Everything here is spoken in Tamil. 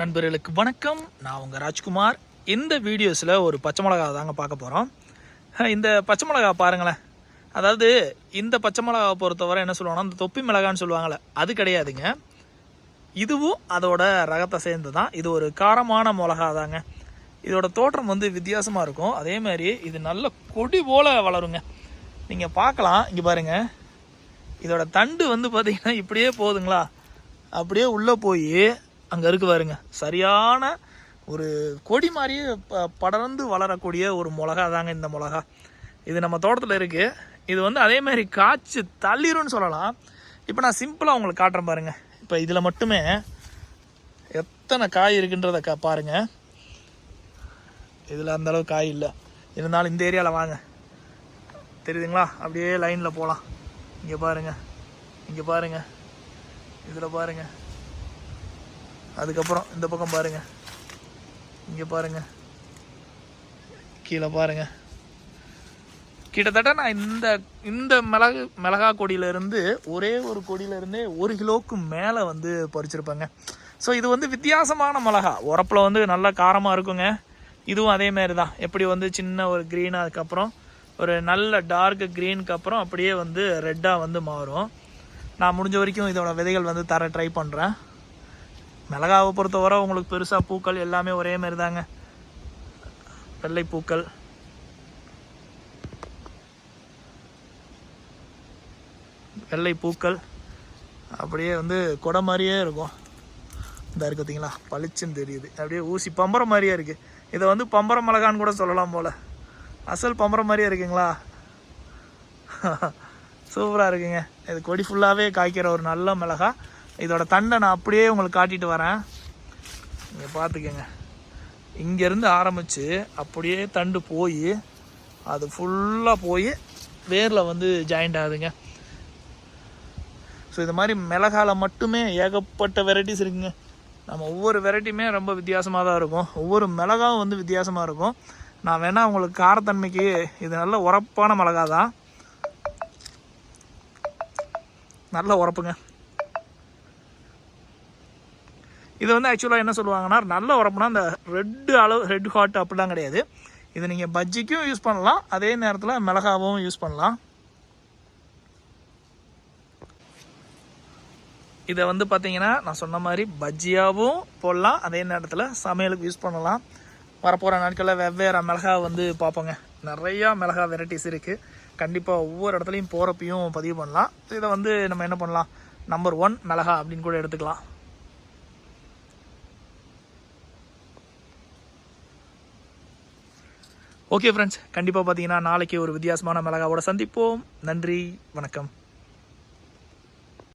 நண்பர்களுக்கு வணக்கம். நான் உங்கள் ராஜ்குமார். இந்த வீடியோஸில் ஒரு பச்சை மிளகா தாங்க பார்க்க போகிறோம் இந்த பச்சை மிளகா பாருங்களேன். அதாவது இந்த பச்சை மிளகாவை பொறுத்தவரை என்ன சொல்லுவாங்கன்னா இந்த தொப்பி மிளகான்னு சொல்லுவாங்கள்ல அது கிடையாதுங்க. இதுவும் அதோட ரகத்தை சேர்ந்து தான் இது ஒரு காரமான மிளகா தாங்க. இதோட தோற்றம் வந்து வித்தியாசமாக இருக்கும். அதே மாதிரி இது நல்ல கொடி போல் வளருங்க. நீங்கள் பார்க்கலாம். இங்கே பாருங்கள் இதோட தண்டு வந்து பார்த்திங்கன்னா இப்படியே போகுதுங்களா அப்படியே உள்ளே போய் அங்கே இருக்கு பாருங்க. சரியான ஒரு கொடி மாதிரியே ப படர்ந்து வளரக்கூடிய ஒரு மிளகா தாங்க இந்த மிளகா. இது நம்ம தோட்டத்தில் இருக்குது இது வந்து அதே மாதிரி காய்ச்சி தள்ளிரும்னு சொல்லலாம். இப்போ நான் சிம்பிளாக உங்களுக்கு காட்டுறேன் பாருங்கள் இப்போ இதில் மட்டுமே எத்தனை காய் இருக்குன்றத கா பாருங்க. இதில் அந்த அளவு காய் இல்லை. இருந்தாலும் இந்த ஏரியாவில் வாங்க. தெரியுதுங்களா? அப்படியே லைனில் போகலாம் இங்கே பாருங்க. இங்கே பாருங்க. இதில் பாருங்கள் அதுக்கப்புறம் இந்த பக்கம் பாருங்க. இங்கே பாருங்க. கீழே பாருங்க. கிட்டத்தட்ட நான் இந்த இந்த மிளகு மிளகா கொடியிலேருந்து ஒரே ஒரு கொடியிலேருந்தே ஒரு கிலோவுக்கு மேலே வந்து பறிச்சிருப்பேங்க. ஸோ இது வந்து வித்தியாசமான மிளகா. உரப்பில் வந்து நல்லா காரமாக இருக்குங்க. இதுவும் அதே மாதிரி தான். எப்படி வந்து சின்ன ஒரு க்ரீனாக அதுக்கப்புறம் ஒரு நல்ல டார்க் க்ரீனுக்கு அப்புறம் அப்படியே வந்து ரெட்டாக வந்து மாறும். நான் முடிஞ்ச வரைக்கும் இதோட விதைகள் வந்து தர ட்ரை பண்ணுறேன் மிளகாவை பொறுத்தவரை உங்களுக்கு பெருசாக பூக்கள் எல்லாமே ஒரே மாதிரி தாங்க வெள்ளை பூக்கள். வெள்ளை பூக்கள். அப்படியே வந்து கொடை மாதிரியே இருக்கும். இந்த இருக்கு பார்த்தீங்களா பளிச்சுன்னு தெரியுது. அப்படியே ஊசி பம்பரம் மாதிரியே இருக்குது இதை வந்து பம்பரம் மிளகான்னு கூட சொல்லலாம் போல். அசல் பம்பரம் மாதிரியே இருக்குங்களா? சூப்பராக இருக்குங்க. இது கொடி ஃபுல்லாகவே காய்க்கிற ஒரு நல்ல மிளகா. இதோட தண்டை நான் அப்படியே உங்களுக்கு காட்டிட்டு வரேன். நீங்கள் பார்த்துக்கங்க இங்கேருந்து ஆரம்பித்து அப்படியே தண்டு போய் அது ஃபுல்லாக போய் வேரில் வந்து ஜாயிண்ட் ஆகுதுங்க. ஸோ இது மாதிரி மிளகால மட்டுமே ஏகப்பட்ட வெரைட்டிஸ் இருக்குங்க. நம்ம ஒவ்வொரு வெரைட்டியுமே ரொம்ப வித்தியாசமாக தான் இருக்கும். ஒவ்வொரு மிளகாவும் வந்து வித்தியாசமாக இருக்கும். நான் வேணால் உங்களுக்கு காரத்தன்மைக்கு இது நல்ல உரப்பான மிளகா தான் நல்ல உரப்புங்க. இது வந்து ஆக்சுவலாக என்ன சொல்லுவாங்கன்னா நல்ல உரப்புனா அந்த ரெட்டு அளவு ரெட் ஹாட் அப்படிலாம் கிடையாது. இது நீங்கள் பஜ்ஜிக்கும் யூஸ் பண்ணலாம். அதே நேரத்தில் மிளகாவும் யூஸ் பண்ணலாம். இதை வந்து பார்த்தீங்கன்னா நான் சொன்ன மாதிரி பஜ்ஜியாகவும் போடலாம். அதே நேரத்தில் சமையலுக்கு யூஸ் பண்ணலாம். வரப்போகிற நாட்களில் வெவ்வேறு மிளகா வந்து பார்ப்போங்க. நிறையா மிளகா வெரைட்டிஸ் இருக்குது கண்டிப்பாக ஒவ்வொரு இடத்துலையும் போகிறப்பையும் பதிவு பண்ணலாம். இதை வந்து நம்ம என்ன பண்ணலாம்? நம்பர் ஒன் மிளகா அப்படின்னு கூட எடுத்துக்கலாம். ஓகே ஃப்ரெண்ட்ஸ் கண்டிப்பாக பார்த்தீங்கன்னா நாளைக்கு ஒரு வித்தியாசமான மிளகாவோட சந்திப்போம். நன்றி. வணக்கம்.